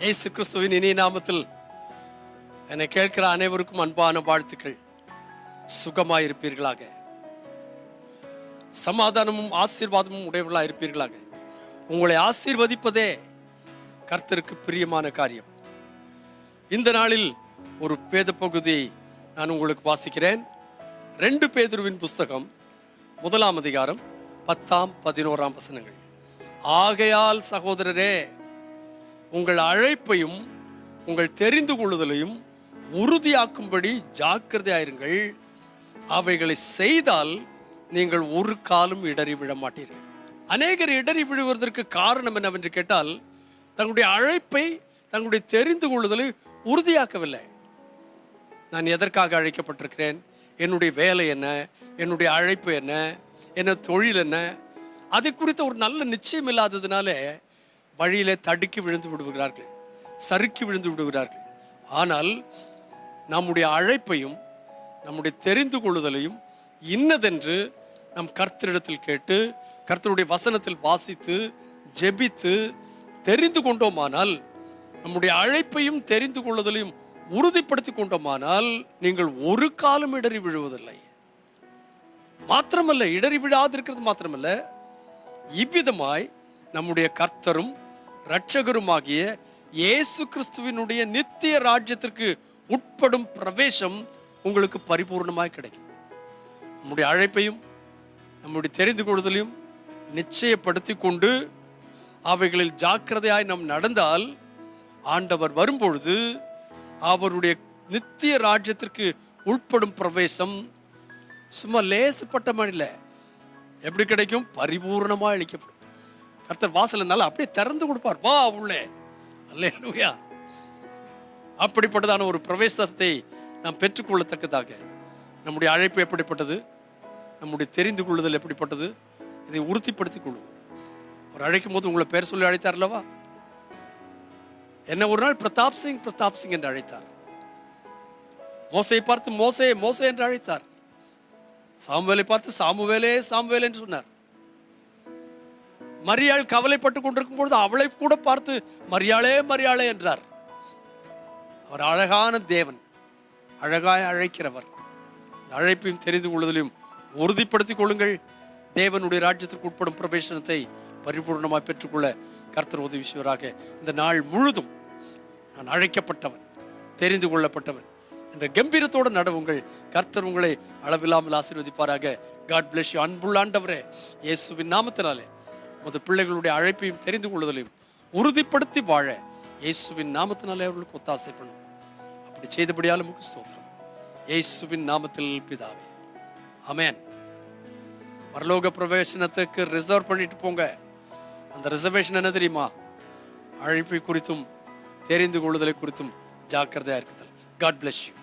இயேசு கிறிஸ்துவின் இனிய நாமத்தில் என்னை கேட்கிற அனைவருக்கும் அன்பான வாழ்த்துக்கள். சுகமாயிருப்பீர்களாக. சமாதானமும் ஆசீர்வாதமும் உடையவர்களாக இருப்பீர்களாக. உங்களை ஆசீர்வதிப்பதே கர்த்தருக்கு பிரியமான காரியம். இந்த நாளில் ஒரு பேத பகுதியை நான் உங்களுக்கு வாசிக்கிறேன். ரெண்டு பேதுருவின் புஸ்தகம் முதலாம் அதிகாரம் பத்தாம் பதினோராம் வசனங்கள். ஆகையால் சகோதரரே உங்கள் அழைப்பையும் உங்கள் தெரிந்து கொள்ளுதலையும் உறுதியாக்கும்படி ஜாக்கிரதையாயிருங்கள். அவைகளை செய்தால் நீங்கள் ஒரு காலம் இடறிவிழ மாட்டீர்கள். அநேகர் இடறி விழுவதற்கு காரணம் என்னவென்று கேட்டால் தங்களுடைய அழைப்பை தங்களுடைய தெரிந்து கொள்ளுதலை உறுதியாக்கவில்லை. நான் எதற்காக அழைக்கப்பட்டிருக்கிறேன்? என்னுடைய வேலை என்ன? என்னுடைய அழைப்பு என்ன? என்ன தொழில் என்ன? அது குறித்த ஒரு நல்ல நிச்சயம் இல்லாததுனால வழியிலே தடுக்கி விழுந்து விடுகிறார்கள் சறுக்கி விழுந்து விடுகிறார்கள். ஆனால் நம்முடைய அழைப்பையும் நம்முடைய தெரிந்து கொள்ளுதலையும் இன்னதென்று நம் கர்த்தரிடத்தில் கேட்டு கர்த்தருடைய வசனத்தில் வாசித்து ஜெபித்து தெரிந்து கொண்டோமானால் நம்முடைய அழைப்பையும் தெரிந்து கொள்ளுதலையும் உறுதிப்படுத்தி கொண்டோமானால் நீங்கள் ஒரு காலம் இடறி விழுவதில்லை. மாத்திரமல்ல இடறி விழாதிருக்கிறது மாத்திரமல்ல இவ்விதமாய் நம்முடைய கர்த்தரும் இரட்சகருமாகிய இயேசு கிறிஸ்துவினுடைய நித்திய ராஜ்யத்திற்கு உட்படும் பிரவேசம் உங்களுக்கு பரிபூர்ணமாக கிடைக்கும். நம்முடைய அழைப்பையும் நம்முடைய தெரிந்து கொள்ளுதலையும் நிச்சயப்படுத்தி கொண்டு அவைகளில் ஜாக்கிரதையாய் நாம் நடந்தால் ஆண்டவர் வரும்பொழுது அவருடைய நித்திய ராஜ்யத்திற்கு உட்படும் பிரவேசம் சும்மா லேசுப்பட்ட இல்லை எப்படி கிடைக்கும்? பரிபூர்ணமாக அளிக்கப்படும். கர்த்தர் வாசல் இருந்தாலும் அப்படியே திறந்து கொடுப்பார். வா உள்ளே. அல்லேலூயா. அப்படிப்பட்டதான ஒரு பிரவேசத்தை நாம் பெற்றுக்கொள்ளத்தக்கதாக. நம்முடைய அழைப்பு எப்படிப்பட்டது? நம்முடைய தெரிந்து கொள்ளுதல் எப்படிப்பட்டது? இதை உறுதிப்படுத்திக் கொள்வோம் அவர் அழைக்கும் போது உங்களை பேர் சொல்லி அழைத்தார் அல்லவா? என்ன ஒரு நாள் பிரதாப் சிங் பிரதாப் சிங் என்று அழைத்தார். மோசையை பார்த்து மோசே மோசே என்று அழைத்தார். சாமுவேலை பார்த்து சாமுவேலே சாமுவேல் என்று சொன்னார். மரியாள் கவலைப்பட்டு கொண்டிருக்கும் பொழுது அவளை கூட பார்த்து மரியாளே மரியாளே என்றார். அவர் அழகான தேவன் அழகாய் அழைக்கிறவர். அழைப்பையும் தெரிந்து கொள்வதிலும் உறுதிப்படுத்திக் கொள்ளுங்கள். தேவனுடைய ராஜ்யத்திற்கு உட்படும் பிரவேசனத்தை பரிபூர்ணமாக பெற்றுக்கொள்ள கர்த்தர் உதவி செய்வராக இந்த நாள் முழுதும் நான் அழைக்கப்பட்டவன் தெரிந்து கொள்ளப்பட்டவன். என்ற கம்பீரத்தோடு நடவுங்கள். கர்த்தர் உங்களை அளவில்லாமல் ஆசீர்வதிப்பாராக. காட் பிளஸ் யூ அன்புள்ள ஆண்டவரே இயேசுவின் நாமத்தினாலே. உமது பிள்ளைகளுடைய அழைப்பையும் தெரிந்து கொள்வதிலையும் உறுதிப்படுத்தி வாழ இயேசுவின் நாமத்தினாலே அவர்களுக்கு ஒத்தாசை பண்ணும். அப்படி செய்தபடியாலும் முக்கிய ஸ்தோத்திரம். இயேசுவின் நாமத்தில் பிதாவே. அமேன் பரலோக பிரவேசனத்துக்கு ரிசர்வ் பண்ணிட்டு போங்க. அந்த ரிசர்வேஷன் என்ன தெரியுமா? அழைப்பை குறித்தும் தெரிந்து கொள்ளுதலை குறித்தும் ஜாக்கிரதையா இருக்குதல் காட் பிளஸ் யூ